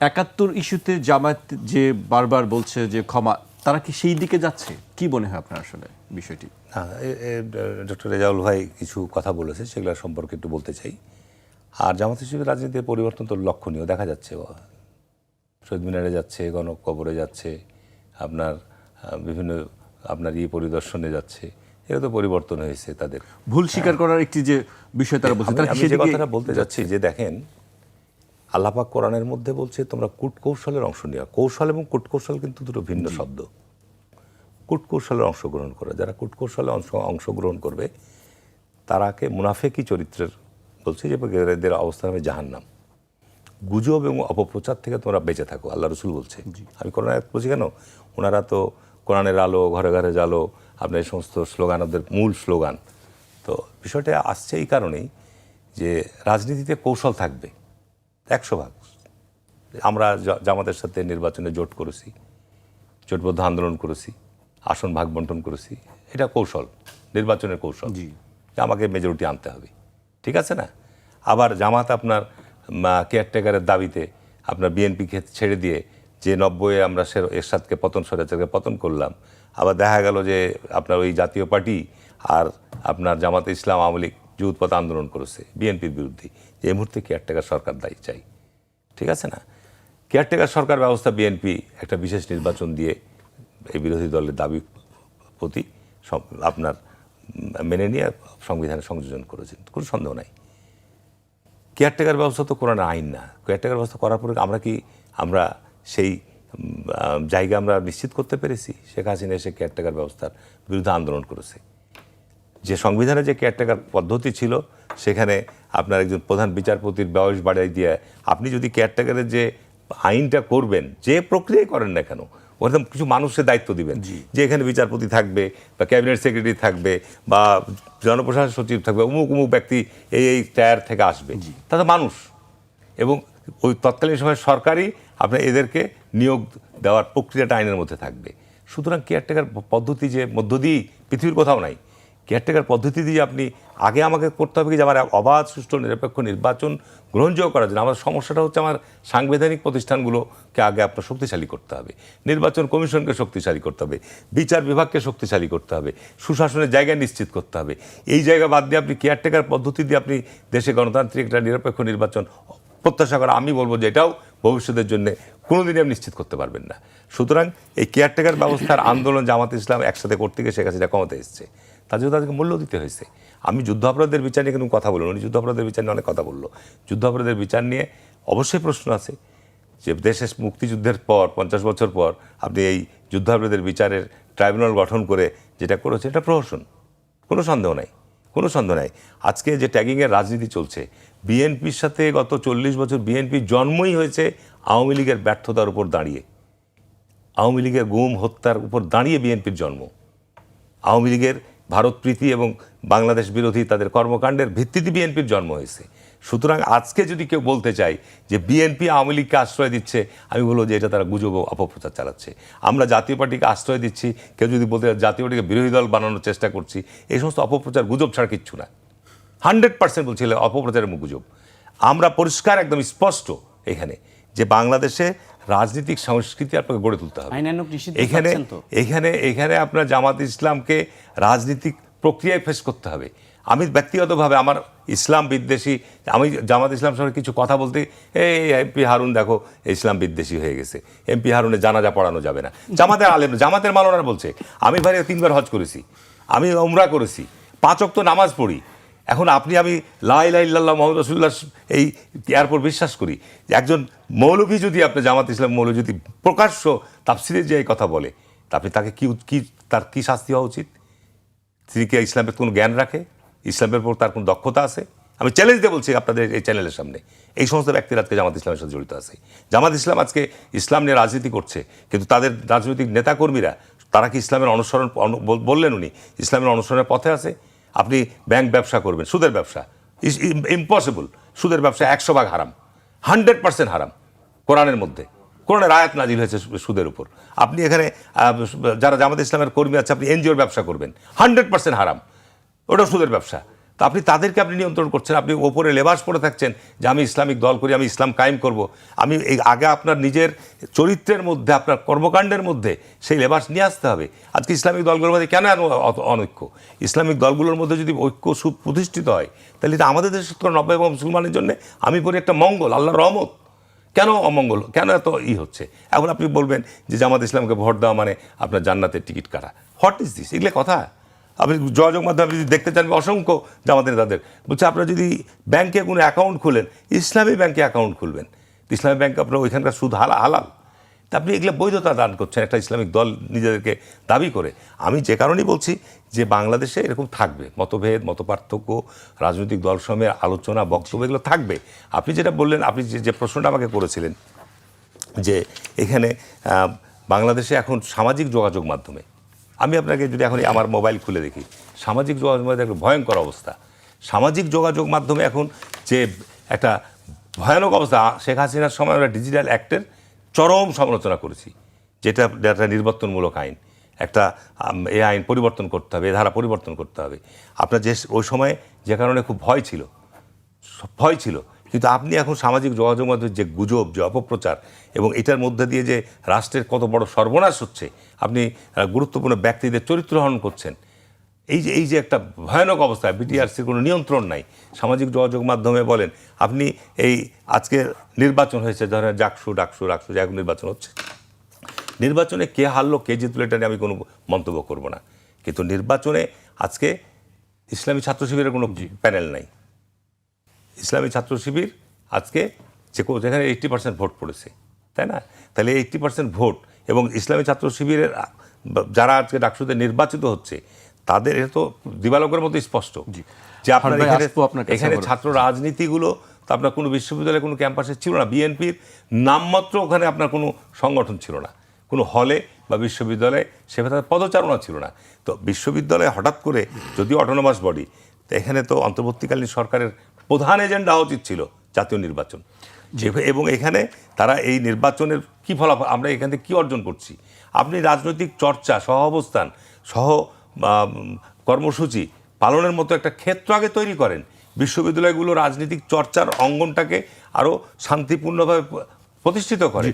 একাত্তর ইস্যুতে জামায়াত যে বারবার বলছে যে ক্ষমা তারা কি সেই দিকে যাচ্ছে? কি মনে হয় আপনার আসলে বিষয়টি? হ্যাঁ ডক্টর রেজাউল ভাই কিছু কথা বলেছে সেগুলো সম্পর্কে একটু বলতে চাই। আর জামাত হিসেবে রাজনীতির পরিবর্তন তো লক্ষণীয় দেখা যাচ্ছে। শহীদ মিনারে যাচ্ছে গণকবরে যাচ্ছে আপনার বিভিন্ন আপনার ইয়ে পরিদর্শনে যাচ্ছে। এটা তো পরিবর্তন হয়েছে তাদের। ভুল স্বীকার করার একটি যে বিষয় তারা বলছে আমি- যে কথাটা বলতে যাচ্ছি যে দেখেন আল্লাপাক কোরআনের মধ্যে বলছে তোমরা কূটকৌশলের অংশ নেওয়া কৌশল এবং কূটকৌশল কিন্তু দুটো ভিন্ন শব্দ। কূটকৌশলের অংশগ্রহণ করে। যারা কূটকৌশলে অংশ অংশগ্রহণ করবে তারাকে মুনাফেকি চরিত্রের বলছে যে এদের অবস্থান হবে জাহান্নাম। গুজব এবং অপপ্রচার থেকে তোমরা বেঁচে থাকো। আল্লাহ রসুল বলছে। আমি কোরআন আয়াত বলছি কেন? ওনারা তো কোরআনের আলো ঘরে ঘরে জালো আপনার এই সমস্ত স্লোগান ওদের মূল স্লোগান। তো বিষয়টা আসছে এই কারণেই যে রাজনীতিতে কৌশল থাকবে। একশো ভাগ। আমরা জামাতের সাথে নির্বাচনে জোট করেছি জোটবদ্ধ আন্দোলন করেছি আসন ভাগ বন্টন করেছি। এটা কৌশল নির্বাচনের কৌশল। জি। যে আমাকে মেজরিটি আনতে হবে। ঠিক আছে না? আবার জামাত আপনার কেয়ারটেকারের দাবিতে আপনার বিএনপি ছেড়ে দিয়ে যে নব্বইয়ে আমরা সে এরশাদকে পতন সরেচারকে পতন করলাম আবার দেখা গেল যে আপনার ওই জাতীয় পার্টি আর আপনার জামাত ইসলাম আওয়ামী লীগ যুদ্ধপথ আন্দোলন করেছে, বিএনপির বিরুদ্ধে। যে এই মুহূর্তে কেয়ারটেকার সরকার দায়ী চাই। ঠিক আছে না? কেয়ারটেকার সরকার ব্যবস্থা বিএনপি একটা বিশেষ নির্বাচন দিয়ে এই বিরোধী দলের দাবি প্রতি আপনার মেনে নিয়ে সংবিধানে সংযোজন করেছেন। কোনো সন্দেহ নাই। কেয়ারটেকার ব্যবস্থা তো কোরআন আইন না। কেয়ারটেকার ব্যবস্থা করার পরে আমরা কি আমরা সেই জায়গা আমরা নিশ্চিত করতে পেরেছি? শেখ হাসিনা এসে কেয়ারটেকার ব্যবস্থার বিরুদ্ধে আন্দোলন করেছে। যে সংবিধানে যে কেয়ারটেকার পদ্ধতি ছিল সেখানে আপনার একজন প্রধান বিচারপতির বয়স বাড়াই দিয়ে আপনি যদি কেয়ারটেকারের যে আইনটা করবেন যে প্রক্রিয়ায় করেন না কেন ওরকম কিছু মানুষের দায়িত্ব দিবেন। যে এখানে বিচারপতি থাকবে বা ক্যাবিনেট সেক্রেটারি থাকবে বা জনপ্রশাসন সচিব থাকবে অমুক অমুক ব্যক্তি এই এই টায়ার থেকে আসবে। তাতে মানুষ। এবং ওই তৎকালীন সময় সরকারই আপনার এদেরকে নিয়োগ দেওয়ার প্রক্রিয়াটা আইনের মধ্যে থাকবে। সুতরাং কেয়ারটেকার পদ্ধতি যে মধ্য দিয়েই পৃথিবীর কোথাও নাই। কেয়ারটেকার পদ্ধতি দিয়ে আপনি আগে আমাকে করতে হবে কি যে আমার অবাধ, সুষ্ঠু, নিরপেক্ষ নির্বাচন গ্রহণযোগ্য করার জন্য। আমার সমস্যাটা হচ্ছে আমার সাংবিধানিক প্রতিষ্ঠানগুলোকে আগে আপনার শক্তিশালী করতে হবে। নির্বাচন কমিশনকে শক্তিশালী করতে হবে। বিচার বিভাগকে শক্তিশালী করতে হবে। সুশাসনের জায়গা নিশ্চিত করতে হবে। এই জায়গা বাদ দিয়ে আপনি কেয়ারটেকার পদ্ধতি দিয়ে আপনি দেশে গণতান্ত্রিক একটা নিরপেক্ষ নির্বাচন প্রত্যাশা করা, আমি বলব যে এটাও ভবিষ্যতের জন্য কোনোদিনই আপনি নিশ্চিত করতে পারবেন না। সুতরাং এই কেয়ারটেকার ব্যবস্থার আন্দোলন জামাত ইসলাম একসাথে করতে গিয়ে শেখ হাসিনা ক্ষমতা এসছে। তার জন্য তাদেরকে মূল্য দিতে হয়েছে। আমি যুদ্ধাপরাধের বিচার নিয়ে কিন্তু কথা বলুন উনি যুদ্ধাপরাধের বিচার নিয়ে অনেক কথা বলল। যুদ্ধ যুদ্ধাপরাধের বিচার নিয়ে অবশ্যই প্রশ্ন আছে যে দেশের মুক্তিযুদ্ধের পর, পঞ্চাশ বছর পর আপনি এই যুদ্ধাপরাধের বিচারের ট্রাইব্যুনাল গঠন করে যেটা করেছে এটা প্রহসন। কোনো সন্দেহ নাই। কোনো সন্দেহ নাই। আজকে যে ট্যাগিংয়ের রাজনীতি চলছে বিএনপির সাথে গত চল্লিশ বছর বিএনপির জন্মই হয়েছে আওয়ামী লীগের ব্যর্থতার উপর দাঁড়িয়ে। আওয়ামী লীগের গুম, হত্যার উপর দাঁড়িয়ে বিএনপির জন্ম। আওয়ামী লীগের ভারত প্রীতি এবং বাংলাদেশ বিরোধী তাদের কর্মকাণ্ডের ভিত্তিতে বিএনপির জন্ম হয়েছে। সুতরাং আজকে যদি কেউ বলতে চাই যে বিএনপি আওয়ামী লীগকে আশ্রয় দিচ্ছে, আমি বলব যে এটা তারা গুজব অপপ্রচার চালাচ্ছে। আমরা জাতীয় পার্টিকে আশ্রয় দিচ্ছি, কেউ যদি বলতে জাতীয় পার্টিকে বিরোধী দল বানানোর চেষ্টা করছি, এই সমস্ত অপপ্রচার, গুজব ছাড়া কিচ্ছু না। হান্ড্রেড পার্সেন্ট বলছি এগুলো অপপ্রচারের মুখ গুজব আমরা পরিষ্কার একদম স্পষ্ট এখানে যে বাংলাদেশে রাজনৈতিক সংস্কৃতি আপনাকে গড়ে তুলতে হবে। এখানে এখানে এখানে আপনার জামাত ইসলামকে রাজনীতিক প্রক্রিয়ায় ফেস করতে হবে। আমি ব্যক্তিগতভাবে আমার ইসলাম বিদ্বেষী আমি জামাত ইসলাম সঙ্গে কিছু কথা বলতে এই এমপি হারুন দেখো ইসলাম বিদ্বেষী হয়ে গেছে। এমপি হারুনের জানাজা পড়ানো যাবে না। জামাতের আলেম জামাতের মালনার বলছে আমি ভাই তিনবার হজ করেছি আমি উমরা করেছি পাঁচ অক্ত নামাজ পড়ি এখন আপনি, আমি লাই লাই লাল্লাহ মোহাম্মদ রসুল্লাহ এই এয়ারপোর্ট বিশ্বাস করি যে একজন মৌলভী যদি আপনি, জামাত ইসলাম মৌলভী যদি প্রকাশ্য তাফসিরে যে এই কথা বলে আপনি তাকে কি কী, তার কী শাস্তি হওয়া উচিত? তিনি কি ইসলামের কোনো জ্ঞান রাখে? ইসলামের উপর তার কোনো দক্ষতা আছে? আমি চ্যালেঞ্জ দিয়ে বলছি আপনাদের এই চ্যানেলের সামনে। এই সমস্ত ব্যক্তিরা আজকে জামাত ইসলামের সাথে জড়িত আছে। জামাত ইসলাম আজকে ইসলাম নিয়ে রাজনীতি করছে, কিন্তু তাদের রাজনৈতিক নেতাকর্মীরা, তারা কি ইসলামের অনুসরণ, অনু- বললেন উনি, ইসলামের অনুসরণের পথে আছে? আপনি ব্যাংক ব্যবসা করবেন, সুদের ব্যবসা। ইম্পসিবল সুদের ব্যবসা একশো ভাগ হারাম। হান্ড্রেড পার্সেন্ট হারাম। কোরআনের মধ্যে। কোরআনের আয়াত নাজিল হয়েছে সুদের উপর। আপনি এখানে যারা জামাত ইসলামের কর্মী আছে, আপনি এনজিওর ব্যবসা করবেন। হান্ড্রেড পার্সেন্ট হারাম। ওটা সুদের ব্যবসা। তো আপনি তাদেরকে আপনি নিয়ন্ত্রণ করছেন, আপনি ওপরে লেবাস পরে থাকছেন যে আমি ইসলামিক দল করি, আমি ইসলাম কায়েম করব। আমি এই আগে আপনার নিজের চরিত্রের মধ্যে, আপনার কর্মকাণ্ডের মধ্যে সেই লেবাস নিয়ে আসতে হবে। আজকে ইসলামিক দলগুলোর মধ্যে কেন অনৈক্য? ইসলামিক দলগুলোর মধ্যে যদি ঐক্য সুপ্রতিষ্ঠিত হয়, তাহলে এটা আমাদের শতকরা নব্বই এবং মুসলমানের জন্য আমি বলি একটা মঙ্গল, আল্লাহর রহমত। কেন অমঙ্গল? কেন এত ই হচ্ছে? এখন আপনি বলবেন যে জামাত ইসলামকে ভোট দেওয়া মানে আপনার জান্নাতের টিকিট কাটা। হোয়াট ইজ দিস এগুলো কথা। আপনি যোগাযোগ মাধ্যমে যদি দেখতে চান অসংখ্য জামাতের তাদের বলছে আপনারা যদি ব্যাংকে কোনো অ্যাকাউন্ট খুলেন, ইসলামী ব্যাংকে অ্যাকাউন্ট খুলবেন। ইসলামী ব্যাংকে আপনার ওইখানকার সুদ হালা, হালাল। তা আপনি এগুলো বৈধতা দান করছেন, একটা ইসলামিক দল নিজেদেরকে দাবি করে। আমি যে কারণেই বলছি যে বাংলাদেশে এরকম থাকবে, মতভেদ, মতপার্থক্য, রাজনৈতিক দল সময়ের আলোচনা, বক্তব্য এগুলো থাকবে। আপনি যেটা বললেন, আপনি যে যে প্রশ্নটা আমাকে করেছিলেন যে এখানে বাংলাদেশে এখন সামাজিক যোগাযোগ মাধ্যমে আমি আপনাকে যদি এখন আমার মোবাইল খুলে দেখি, সামাজিক যোগাযোগ মাধ্যমে একটা ভয়ঙ্কর অবস্থা। সামাজিক যোগাযোগ মাধ্যমে এখন যে একটা ভয়ানক অবস্থা, শেখ হাসিনার সময় আমরা ডিজিটাল অ্যাক্টের চরম সমালোচনা করেছি, যেটা একটা নির্বাচনমূলক আইন। একটা এ আইন পরিবর্তন করতে হবে, এ ধারা পরিবর্তন করতে হবে। আপনার যে, ওই সময়ে যে কারণে খুব ভয় ছিল ভয় ছিল কিন্তু আপনি এখন সামাজিক যোগাযোগ মাধ্যমে যে গুজব যে অপপ্রচার এবং এটার মধ্যে দিয়ে যে রাষ্ট্রের কত বড় সর্বনাশ হচ্ছে আপনি গুরুত্বপূর্ণ ব্যক্তিদের চরিত্র হরণ করছেন এই যে এই যে একটা ভয়ানক অবস্থা বিটিআরসির কোনো নিয়ন্ত্রণ নাই। সামাজিক যোগাযোগ মাধ্যমে বলেন আপনি এই আজকে নির্বাচন হয়েছে ধরেন ডাকসু ডাকসু ডাকসু যে নির্বাচন হচ্ছে। নির্বাচনে কে হারলো কে জিতলো এটা নিয়ে আমি কোনো মন্তব্য করব না। কিন্তু নির্বাচনে আজকে ইসলামী ছাত্র শিবিরের কোনো প্যানেল নাই। ইসলামী ছাত্র শিবির আজকে যে যেখানে এইট্টি পার্সেন্ট ভোট পড়েছে তাই না? তাহলে এইট্টি পার্সেন্ট ভোট এবং ইসলামী ছাত্র শিবিরের যারা আজকে ডাকসুতে নির্বাচিত হচ্ছে তাদের এটা তো দিবালকের মতো স্পষ্ট। যে আপনার এখানে এখানে ছাত্র রাজনীতিগুলো তো আপনার কোনো বিশ্ববিদ্যালয়ে কোনো ক্যাম্পাসে ছিল না বিএনপির নামমাত্র ওখানে আপনার কোনো সংগঠন ছিল না। কোনো হলে বা বিশ্ববিদ্যালয়ে সেভাবে পদচারণা ছিল না। তো বিশ্ববিদ্যালয়ে হঠাৎ করে যদি অটোনোমাস বডি তো এখানে তো অন্তর্বর্তীকালীন সরকারের প্রধান এজেন্ডা উচিত ছিল জাতীয় নির্বাচন। যে- এবং এখানে তারা এই নির্বাচনের কি ফলাফল আমরা এখান থেকে কী অর্জন করছি? আপনি রাজনৈতিক চর্চা সহ অবস্থান সহ কর্মসূচি পালনের মতো একটা ক্ষেত্র আগে তৈরি করেন। বিশ্ববিদ্যালয়গুলো রাজনৈতিক চর্চার অঙ্গনটাকে আরও শান্তিপূর্ণভাবে প্রতিষ্ঠিত করে।